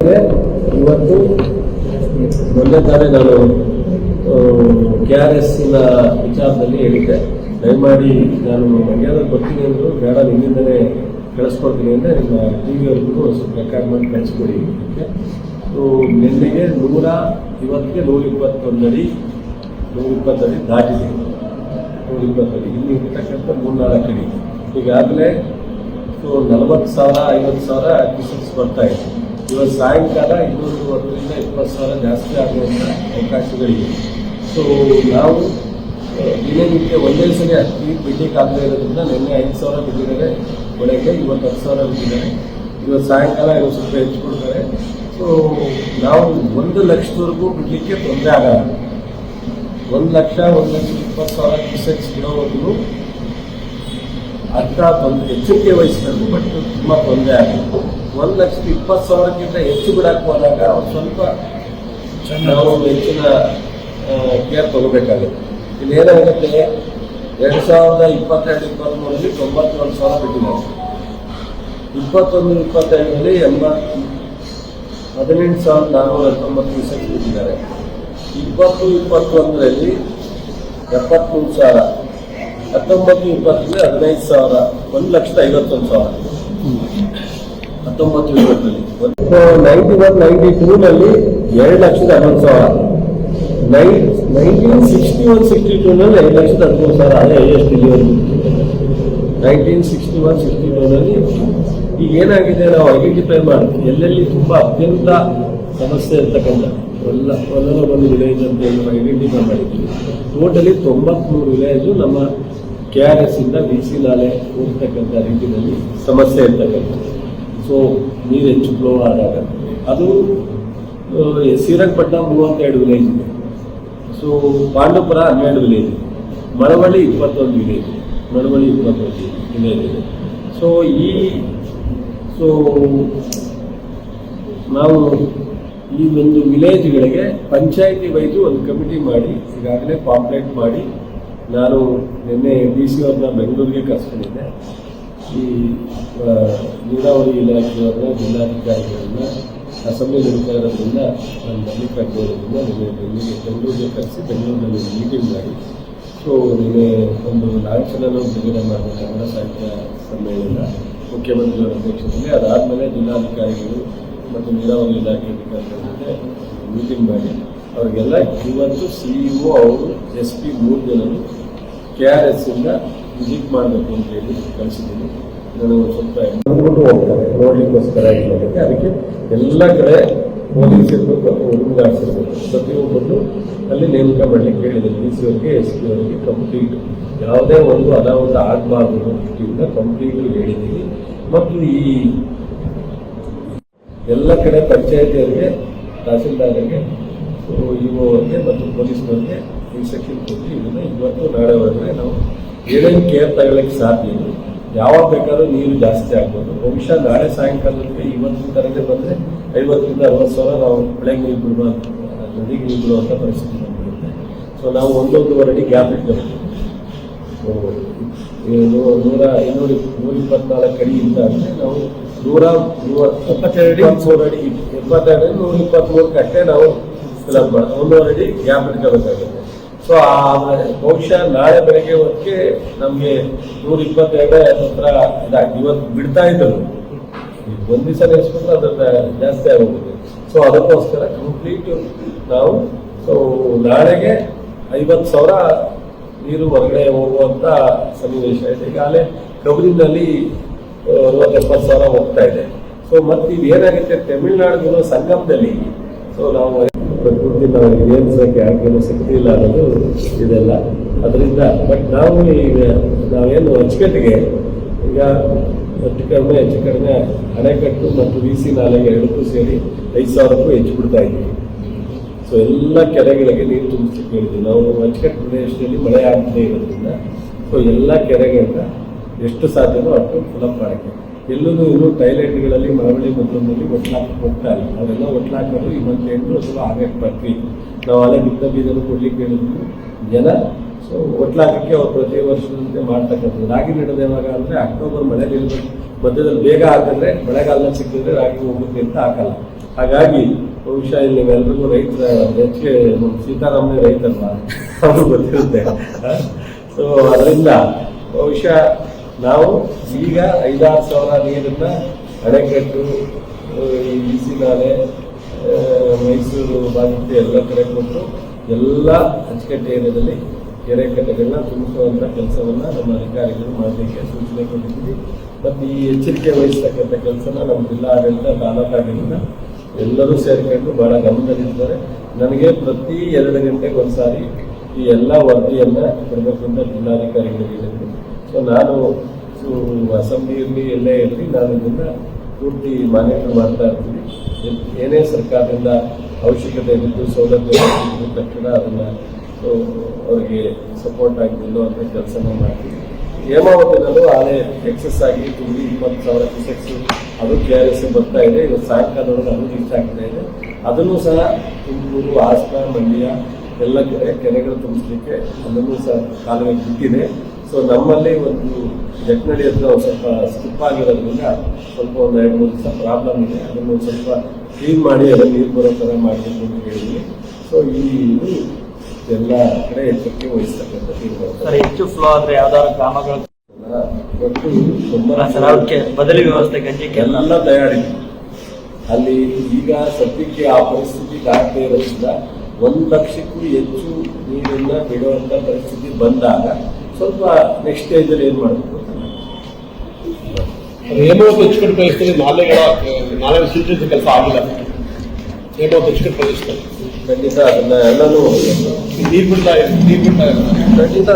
ಇವತ್ತು ಮೊನ್ನೆ ತಾನೇ ನಾನು ಕೆ ಆರ್ ಎಸ್ ವಿಚಾರದಲ್ಲಿ ಹೇಳಿದ್ದೆ. ದಯಮಾಡಿ ನಾನು ಮಂಡ್ಯದಲ್ಲಿ ಬರ್ತೀನಿ ಅಂದರು ಬೇಡ, ನಿಮ್ಮಿಂದಲೇ ಕಳಿಸ್ಕೊಡ್ತೀನಿ ಅಂದರೆ ನಿಮ್ಮ ಟಿ ವಿಯವ್ರಿಗೂ ಸ್ವಲ್ಪ ರೆಕಾರ್ಡ್ ಮಾಡಿ ಕಳಿಸ್ಕೊಡಿ. ಸೊ ನಿನ್ನೆಗೆ ನೂರ ಇವತ್ತಿಗೆ ನೂರ ಇಪ್ಪತ್ತೊಂದಡಿ ನೂರ ಇಪ್ಪತ್ತಡಿ ದಾಟಿದೆ. ನೂರ ಇಪ್ಪತ್ತಡಿ ಇಲ್ಲಿ ಇರ್ತಕ್ಕಂಥ ಮೂರ್ನಾಲ್ಕು ಅಡಿ. ಈಗಾಗಲೇ ಸೊ, ನಲವತ್ತು ಸಾವಿರ, ಐವತ್ತು ಸಾವಿರ ಕಿಸನ್ಸ್ ಬರ್ತಾ ಇದೆ. ಇವತ್ತು ಸಾಯಂಕಾಲ ಇನ್ನೂರು ಮೂವತ್ತರಿಂದ ಇಪ್ಪತ್ತು ಸಾವಿರ ಜಾಸ್ತಿ ಆಗುವಂಥ ಅವಕಾಶಗಳಿವೆ. ಸೊ ನಾವು ದಿನನಿತ್ಯ ಒಂದೇ ಸಲ ಅಕ್ಕಿ ಬಿಡ್ಲಿಕ್ಕೆ ಆಗದೇ ಇರೋದ್ರಿಂದ ನಿನ್ನೆ ಐದು ಸಾವಿರ ಬಿಟ್ಟಿದ್ದಾರೆ, ಬೆಳಗ್ಗೆ ಇವತ್ತು ಹತ್ತು ಸಾವಿರ ಬಿಟ್ಟಿದ್ದಾರೆ. ಇವತ್ತು ಸಾಯಂಕಾಲ ಇವತ್ತು ಸ್ವಲ್ಪ ಹೆಚ್ಚು ಕೊಡ್ತಾರೆ. ಸೊ ನಾವು ಒಂದು ಲಕ್ಷದವರೆಗೂ ಬಿಡಲಿಕ್ಕೆ ತೊಂದರೆ ಆಗಲ್ಲ. ಒಂದು ಲಕ್ಷ ಒಂದು ಲಕ್ಷ ಇಪ್ಪತ್ತು ಸಾವಿರ ಕ್ಯೂಸೆಕ್ಸ್ ಬಿಡೋವರೆಗೂ ಅರ್ಥ ತೊಂದರೆ ಎಚ್ಚರಿಕೆ ವಹಿಸಬೇಕು, ಬಟ್ ತುಂಬ ತೊಂದರೆ ಆಗುತ್ತೆ. ಒಂದು ಲಕ್ಷದ ಇಪ್ಪತ್ತು ಸಾವಿರಕ್ಕಿಂತ ಹೆಚ್ಚು ಬಿಡಕ್ಕೆ ಹೋದಾಗ ಅವ್ರು ಸ್ವಲ್ಪ ನಾವು ಹೆಚ್ಚಿನ ಕೇರ್ ತಗೋಬೇಕಾಗುತ್ತೆ. ಇಲ್ಲಿ ಏನಾಗುತ್ತೆ ಎರಡು ಸಾವಿರದ ಇಪ್ಪತ್ತೆರಡು ಇಪ್ಪತ್ತ್ಮೂರರಲ್ಲಿ ತೊಂಬತ್ತೊಂದು ಸಾವಿರ ಬಿಟ್ಟಿದ್ದಾರೆ ಇಪ್ಪತ್ತೊಂದು ಇಪ್ಪತ್ತೆರಡರಲ್ಲಿ ಎಂಬತ್ತು ಹದಿನೆಂಟು ಸಾವಿರದ ನಾನ್ನೂರ ಹತ್ತೊಂಬತ್ತು ರಿಸರ್ಚ್ ಬಿಟ್ಟಿದ್ದಾರೆ. ಇಪ್ಪತ್ತು, ಇಪ್ಪತ್ತೊಂದರಲ್ಲಿ ಎಪ್ಪತ್ತ್ಮೂರು ಸಾವಿರ, ಹತ್ತೊಂಬತ್ತು, ಇಪ್ಪತ್ತರಲ್ಲಿ ಹದಿನೈದು ಸಾವಿರ, ಒಂದು ಲಕ್ಷದ ಐವತ್ತೊಂದು ಸಾವಿರ. ಹತ್ತೊಂಬತ್ತು ಇಪ್ಪತ್ತರಲ್ಲಿ ನೈಂಟಿ ಒನ್ ನೈಂಟಿ ಟೂನಲ್ಲಿ ಎರಡು ಲಕ್ಷದ ಹನ್ನೊಂದು ಸಾವಿರ. Nine nineteen sixty one sixty ಟೂನಲ್ಲಿ ಐದು ಲಕ್ಷದ ಹದಿಮೂರು ಸಾವಿರ ಅದೇ ಹೈಯೆಸ್ಟ್ ಇಲ್ಲಿವರೆಗೂ ನೈನ್ಟೀನ್ ಸಿಕ್ಸ್ಟಿ ಒನ್ ಸಿಕ್ಸ್ಟಿ ಟೂನಲ್ಲಿ ಈಗ ಏನಾಗಿದೆ ನಾವು ಐಡೆಂಟಿಫೈ ಮಾಡ್ತೀವಿ ಎಲ್ಲೆಲ್ಲಿ ತುಂಬ ಅತ್ಯಂತ ಸಮಸ್ಯೆ ಇರ್ತಕ್ಕಂಥ ಎಲ್ಲ ಒಂದಲ್ಲ ಒಂದು ವಿಲೇಜ್ ಅಂತ ಹೇಳಿ ನಾವು ಐಡೆಂಟಿಫೈ ಮಾಡಿದ್ವಿ. ಟೋಟಲಿ ತೊಂಬತ್ಮೂರು ವಿಲೇಜು ನಮ್ಮ ಕೆ ಆರ್ ಎಸ್ ಇಂದ ಬಿ ಸಿ ನಾಲೆ ಹೋಗ್ತಕ್ಕಂಥ ರೀತಿಯಲ್ಲಿ ಸಮಸ್ಯೆ ಇರ್ತಕ್ಕಂಥ ಸೊ ನೀರು ಹೆಚ್ಚು ಫ್ಲೋ ಆದಾಗ. ಅದು ಶ್ರೀರಂಗಪಟ್ಟಣ ಮೂವತ್ತೆರಡು ವಿಲೇಜ್ ಇದೆ. ಸೊ ಪಾಂಡವಪುರ ಹನ್ನೆರಡು ವಿಲೇಜ್ ಇದೆ. ಮಳವಳ್ಳಿ ಇಪ್ಪತ್ತೊಂದು ವಿಲೇಜ್ ಮಳವಳ್ಳಿ ಇಪ್ಪತ್ತೊಂದು ವಿಲೇಜ್ ಇದೆ. ಸೊ ಈ ಸೊ ನಾವು ಈ ಒಂದು ವಿಲೇಜ್ಗಳಿಗೆ ಪಂಚಾಯಿತಿ ವೈದು ಒಂದು ಕಮಿಟಿ ಮಾಡಿ, ಈಗಾಗಲೇ ಪಾಂಪ್ಲೇಟ್ ಮಾಡಿ, ನಾನು ನಿನ್ನೆ ಡಿ ಸಿ ಅವ್ರನ್ನ ಬೆಂಗಳೂರಿಗೆ ಕರ್ಸ್ಕೊಂಡಿದ್ದೆ. ಈ ನೀರಾವರಿ ಇಲಾಖೆಯವರ, ಜಿಲ್ಲಾಧಿಕಾರಿಗಳನ್ನ ಅಸೆಂಬ್ಲಿ ನಡೀತಾ ಇರೋದ್ರಿಂದ ನಾನು ಬರ್ಲಿಕ್ಕಾಗದೇ ಇರೋದ್ರಿಂದ ನಿಮಗೆ ಬೆಂಗಳೂರಿಗೆ ಬೆಂಗಳೂರಿಗೆ ಕರೆಸಿ ಬೆಂಗಳೂರಿನಲ್ಲಿ ಮೀಟಿಂಗ್ ಮಾಡಿ. ಸೊ ನಿಮಗೆ ಒಂದು ನಾವು ಬಿಡುಗಡೆ ಮಾಡಬೇಕು ಕನ್ನಡ ಸಾಹಿತ್ಯ ಸಮ್ಮೇಳನ ಮುಖ್ಯಮಂತ್ರಿಯವರ ಅಧ್ಯಕ್ಷತೆಯಲ್ಲಿ, ಅದಾದಮೇಲೆ ಜಿಲ್ಲಾಧಿಕಾರಿಗಳು ಮತ್ತು ನೀರಾವರಿ ಇಲಾಖೆ ಅಧಿಕಾರಿಗಳ ಜೊತೆ ಮೀಟಿಂಗ್ ಮಾಡಿ. ಅವರಿಗೆಲ್ಲ ಇವತ್ತು ಸಿ ಇ ಒ ಅವರು ಎಸ್ ಪಿ ಮೂರು ಜನರು ಕೆ ಆರ್ ಎಸ್ ಇಂದ ವಿಸಿಟ್ ಮಾಡಬೇಕು ಅಂತ ಹೇಳಿ ಕಲಿಸಿದ್ದೀನಿ ನಾನು ಸ್ವಲ್ಪ ಅಂದ್ಬಿಟ್ಟು ಹೋಗ್ತಾರೆ. ನೋಡ್ಲಿಕ್ಕೋಸ್ಕರ ಇರೋದಕ್ಕೆ ಅದಕ್ಕೆ ಎಲ್ಲ ಕಡೆ ಪೊಲೀಸ್ ಇರಬೇಕು, ಅಥವಾ ಹುಡುಗ ಗಾರ್ಡ್ಸ್ ಇರಬೇಕು. ಪ್ರತಿಯೊಬ್ಬರು ಅಲ್ಲಿ ನೇಮಕ ಮಾಡಲಿಕ್ಕೆ ಹೇಳಿದೆ ಡಿ ಸಿ ಅವರಿಗೆ, ಎಸ್ ಪಿ ಅವರಿಗೆ ಕಂಪ್ಲೀಟ್ ಯಾವುದೇ ಒಂದು ಅನಾಹುತ ಆಗಬಾರ್ದು ಅನ್ನೋ ದೃಷ್ಟಿಯಿಂದ ಕಂಪ್ಲೀಟ್ ಹೇಳಿದ್ದೀವಿ ಮತ್ತು ಈ ಎಲ್ಲ ಕಡೆ ಪಂಚಾಯತಿಯವರಿಗೆ ತಹಸೀಲ್ದಾರ್ಗೆ ಇಒಗೆ ಮತ್ತು ಪೊಲೀಸ್ನವ್ರಿಗೆ ಇನ್ಸ್ಟ್ರಕ್ಷನ್ ಕೊಟ್ಟು ಇದನ್ನು ಇವತ್ತು ನಾಳೆ ಒಳಗಡೆ ನಾವು ಏನೇನು ಕೇರ್ ತಗೊಳಕ್ಕೆ ಸಾಧ್ಯ ಇಲ್ಲ ಯಾವಾಗ ಬೇಕಾದ್ರೂ ನೀರು ಜಾಸ್ತಿ ಆಗ್ಬೋದು. ಬಹುಶಃ ನಾಳೆ ಸಾಯಂಕಾಲಕ್ಕೆ ಇವತ್ತಿನ ತರಗತಿ ಬಂದರೆ ಐವತ್ತರಿಂದ ಅರವತ್ತು ಸಾವಿರ ನಾವು ಬೆಳಗ್ಗೆ ನೀರು ಬಿಡುವ ನದಿಗೆ ನೀರು ಬಿಡುವಂಥ ಪರಿಸ್ಥಿತಿ ಬಂದ್ಬಿಡುತ್ತೆ. ಸೊ ನಾವು ಒಂದೊಂದುವರೆ ಅಡಿ ಗ್ಯಾಪ್ ಇಟ್ಕೋಬೇಕು ಇದು ನೂರ ಇನ್ನೂರ ನೂರ ಇಪ್ಪತ್ನಾಲ್ಕು ಅಡಿ ಇಂದ ಅಂದರೆ ನಾವು ನೂರ ಮೂವತ್ತು ಎಪ್ಪತ್ತೆರಡು ಅಡಿ? ಮೂರು ಅಡಿ ಎಪ್ಪತ್ತೆರಡು ನೂರ ಇಪ್ಪತ್ತ್ಮೂರು ಕಟ್ಟೆ ನಾವು ಫಿಲಪ್ ಮಾಡ್ತೀವಿ ಒಂದೂವರೆ ಅಡಿ ಗ್ಯಾಪ್ ಇಟ್ಕೋಬೇಕಾಗುತ್ತೆ ಸೊ ಬಹುಶಃ ನಾಳೆ ಬೆಳಗ್ಗೆ ಹೊತ್ತಿಗೆ ನಮಗೆ ನೂರ ಇಪ್ಪತ್ತೆರಡು ಹತ್ರ, ಇದಾಗಿ, ಇವತ್ತು ಬಿಡ್ತಾ ಇದ್ದರು. ಒಂದು ದಿವಸ ನೆನೆಸ್ಬಿಟ್ರೆ ಅದ್ರ ಜಾಸ್ತಿ ಆಗೋಗಿದೆ ಸೊ ಅದಕ್ಕೋಸ್ಕರ ಕಂಪ್ಲೀಟ್ ನಾವು ಸೊ ನಾಳೆಗೆ ಐವತ್ತು ಸಾವಿರ ನೀರು ಹೊರಗಡೆ ಹೋಗುವಂತ ಸನ್ನಿವೇಶ ಇದೆ. ಈಗಾಗಲೇ ಕಬರಿನಲ್ಲಿ ಅರವತ್ತೆಪ್ಪತ್ತು ಸಾವಿರ ಹೋಗ್ತಾ ಇದೆ. ಸೊ ಮತ್ತೆ ಏನಾಗುತ್ತೆ ತಮಿಳುನಾಡಿನ ಸಂಗಮದಲ್ಲಿ ಸೊ ನಾವು ಪ್ರಕೃತಿ ಏನು ನಿಯಂತ್ರಿಸಕ್ಕೆ ಯಾರಿಗೇನು ಶಕ್ತಿ ಇಲ್ಲ ಅನ್ನೋದು ಇದೆಲ್ಲ. ಅದರಿಂದ ಬಟ್ ನಾವು ಈಗ ನಾವೇನು ಅಚ್ಚುಕಟ್ಟಿಗೆ ಈಗ ಹೆಚ್ಚು ಕಡಿಮೆ ಹೆಚ್ಚು ಕಡಿಮೆ ಅಣೆಕಟ್ಟು ಮತ್ತು ವಿ ಸಿ ನಾಲೆಗೆ ಎರಡಕ್ಕೂ ಸೇರಿ ಐದು ಸಾವಿರಕ್ಕೂ ಹೆಚ್ಚು ಬಿಡ್ತಾ ಇದ್ದೀವಿ. ಸೊ ಎಲ್ಲ ಕೆರೆಗಳಿಗೆ ನೀರು ತುಂಬಿಸ್ಲಿಕ್ಕೆ ಹೇಳಿದ್ವಿ ನಾವು ಅಚ್ಚುಕಟ್ಟು ಪ್ರದೇಶದಲ್ಲಿ ಮಳೆ ಆಗದೇ ಇರೋದ್ರಿಂದ ಸೊ ಎಲ್ಲ ಕೆರೆಗಳಿಂದ ಎಷ್ಟು ಸಾಧ್ಯನೋ ಅಷ್ಟು ಫುಲಪ್ ಮಾಡೋಕ್ಕೆ ಎಲ್ಲೂ ಇನ್ನೂ ಟೈಲೆಟ್ಗಳಲ್ಲಿ ಮಳವಳ್ಳಿ ಮತ್ತೊಂದಲ್ಲಿ ಒಟ್ಲಾಕಕ್ಕೆ ಹೋಗ್ತಾರೆ ಅವೆಲ್ಲ ಮಂತ್ ಎಂಟು ಅಥವಾ ಆಗಕ್ಕೆ ಬರ್ತೀವಿ. ನಾವು ಅಲ್ಲೇ ಬಿತ್ತ ಬೀಜನು ಕೊಡ್ಲಿಕ್ಕೆ ಹೇಳಿದ್ವಿ. ಜನ, ಸೊ ಒಟ್ಲಾಕಕ್ಕೆ ಅವ್ರು ಪ್ರತಿ ವರ್ಷದಂತೆ ಮಾಡ್ತಕ್ಕಂಥದ್ದು. ರಾಗಿ ನೆಡೋದು ಯಾವಾಗ ಅಂದರೆ ಅಕ್ಟೋಬರ್ ಮಳೆ ನಿಲ್ಬೇಕು ಮಧ್ಯದಲ್ಲಿ ಬೇಗ ಹಾಕಿದ್ರೆ ಮಳೆಗಾಲದಲ್ಲಿ ಸಿಕ್ಕಿದ್ರೆ ರಾಗಿ ಹೋಗುತ್ತೆ ಅಂತ ಹಾಕಲ್ಲ. ಹಾಗಾಗಿ ಬಹುಶಃ ಇಲ್ಲಿ ಎಲ್ಲರಿಗೂ ರೈತರ ಹೆಚ್ಚಿಗೆ ನಮ್ಮ ಸೀತಾರಾಮನೇ ರೈತಲ್ವಾ ಅವ್ರಿಗೆ ಗೊತ್ತಿರುತ್ತೆ. ಸೊ ಅದರಿಂದ ಬಹುಶಃ ನಾವು ಈಗ ಐದಾರು ಸಾವಿರ ನೀರನ್ನ ಅಣೆಕಟ್ಟು ಈ ಬಿಸಿ ನಾಲೆ ಮೈಸೂರು ಬಾಧ್ಯತೆ ಎಲ್ಲ ಕಡೆ ಕೊಟ್ಟು ಎಲ್ಲ ಅಚ್ಚುಕಟ್ಟೆ ಏರಿಯಾದಲ್ಲಿ ಕೆರೆ ಕಟ್ಟೆಗಳನ್ನ ತುಂಬಿಸುವಂತ ಕೆಲಸವನ್ನ ನಮ್ಮ ಅಧಿಕಾರಿಗಳು ಮಾಡಲಿಕ್ಕೆ ಸೂಚನೆ ಕೊಟ್ಟಿದ್ದೀವಿ. ಮತ್ತು ಈ ಎಚ್ಚರಿಕೆ ವಹಿಸ್ತಕ್ಕಂಥ ಕೆಲಸನ ನಮ್ಮ ಜಿಲ್ಲಾ ತಾಲೂಕಾಡಳಿತ ತಾಲೂಕು ಎಲ್ಲರೂ ಸೇರಿಕೊಂಡು ಬಹಳ ಗಮನದಲ್ಲಿದ್ದಾರೆ. ನನಗೆ ಪ್ರತಿ ಎರಡು ಗಂಟೆಗೆ ಒಂದ್ಸಾರಿ ಈ ಎಲ್ಲ ವರದಿಯನ್ನ ಕೊಡಬೇಕು ಅಂತ ಜಿಲ್ಲಾಧಿಕಾರಿಗಳಿಗೆ ಸೊ ನಾನು ಅಸೆಂಬ್ಲಿ ಇರಲಿ ಎಲ್ಲೇ ಇರಲಿ, ನಾನು ಇದನ್ನು ಪೂರ್ತಿ ಮಾನಿಟರ್ ಮಾಡ್ತಾ ಇರ್ತೀನಿ. ಏನೇ ಸರ್ಕಾರದಿಂದ ಅವಶ್ಯಕತೆ ಇದ್ದು ಸೌಲಭ್ಯ ತಕ್ಷಣ ಅದನ್ನು ಅವರಿಗೆ ಸಪೋರ್ಟ್ ಆಗಿದ್ದು ಅಂತ ಕೆಲಸನ ಮಾಡ್ತೀವಿ ಹೇಮಾವತಿನಲ್ಲೂ ಆನೆ ಎಕ್ಸಸ್ ಆಗಿ ತುಂಬಿ ಇಪ್ಪತ್ತು ಸಾವಿರ ಕ್ಯೂಸೆಕ್ಸ್ ಅದು ಕೆ ಆರ್ ಎಸ್ ಬರ್ತಾ ಇದೆ. ಇವತ್ತು ಸಾಯಂಕಾಲದೊಳಗೆ ಅದು ರೀಚ್ ಆಗ್ತಾ ಇದೆ. ಅದನ್ನು ಸಹ ತುಮಕೂರು, ಹಾಸನ, ಮಂಡ್ಯ, ಎಲ್ಲ ಕೆರೆಗಳು ತುಂಬಿಸ್ಲಿಕ್ಕೆ ಅದನ್ನು ಸಹ ಕಾಲವೇ ಬಿಟ್ಟಿದೆ. ಸೊ ನಮ್ಮಲ್ಲಿ ಒಂದು ಜಟ್ನಡಿ ಹತ್ರ ಒಂದು ಸ್ವಲ್ಪ ಸ್ಕಿಪ್ ಆಗಿರೋದ್ರಿಂದ ಸ್ವಲ್ಪ ಒಂದು ಎರಡು ಮೂರು ದಿವಸ ಪ್ರಾಬ್ಲಮ್ ಇದೆ. ಅದನ್ನು ಸ್ವಲ್ಪ ಕ್ಲೀನ್ ಮಾಡಿ ಅದನ್ನು ನೀರು ಬರೋ ಥರ ಮಾಡಬೇಕು ಅಂತ ಹೇಳಿದ್ವಿ ಸೊ ಈ ಇದು ಎಲ್ಲ ಕಡೆ ಎಚ್ಚರಿಕೆ ವಹಿಸ್ತಕ್ಕಂಥ ತೀರ್ಮಾನ ಹೆಚ್ಚು ಫ್ಲೋ ಆದರೆ ಯಾವ್ದಾದ್ರು ಗ್ರಾಮಗಳು ಒಟ್ಟು ಬದಲಿ ವ್ಯವಸ್ಥೆ ಗಂಜಿಕೆ ಎಲ್ಲ ತಯಾರಿ. ಅಲ್ಲಿ ಈಗ ಸದ್ಯಕ್ಕೆ ಆ ಪರಿಸ್ಥಿತಿ ದಾಟದೇ ಇರೋದ್ರಿಂದ ಒಂದು ಲಕ್ಷಕ್ಕೂ ಹೆಚ್ಚು ನೀರನ್ನ ಬಿಡುವಂತ ಪರಿಸ್ಥಿತಿ ಬಂದಾಗ ಸ್ವಲ್ಪ ನೆಕ್ಸ್ಟ್ ಸ್ಟೇಜ್ ಅಲ್ಲಿ ಏನ್ ಮಾಡಬೇಕು? ಹೇಮಾವತಿ ಅಚ್ಚುಕಟ್ಟು ಪ್ರದೇಶದಲ್ಲಿ ನಾಲೆಗಳ ನಾಲೆ ಸೂಚಿಸಿದ ಕೆಲಸ ಆಗಿಲ್ಲ. ಹೇಮಾವತಿ ಅಚ್ಚುಕಟ್ಟು ಪ್ರದೇಶದಲ್ಲಿ ಖಂಡಿತ ಅದನ್ನ ಎಲ್ಲನೂ ನೀರು ಬಿಡ್ತಾ ನೀರು ಬಿಡ್ತಾ ಖಂಡಿತ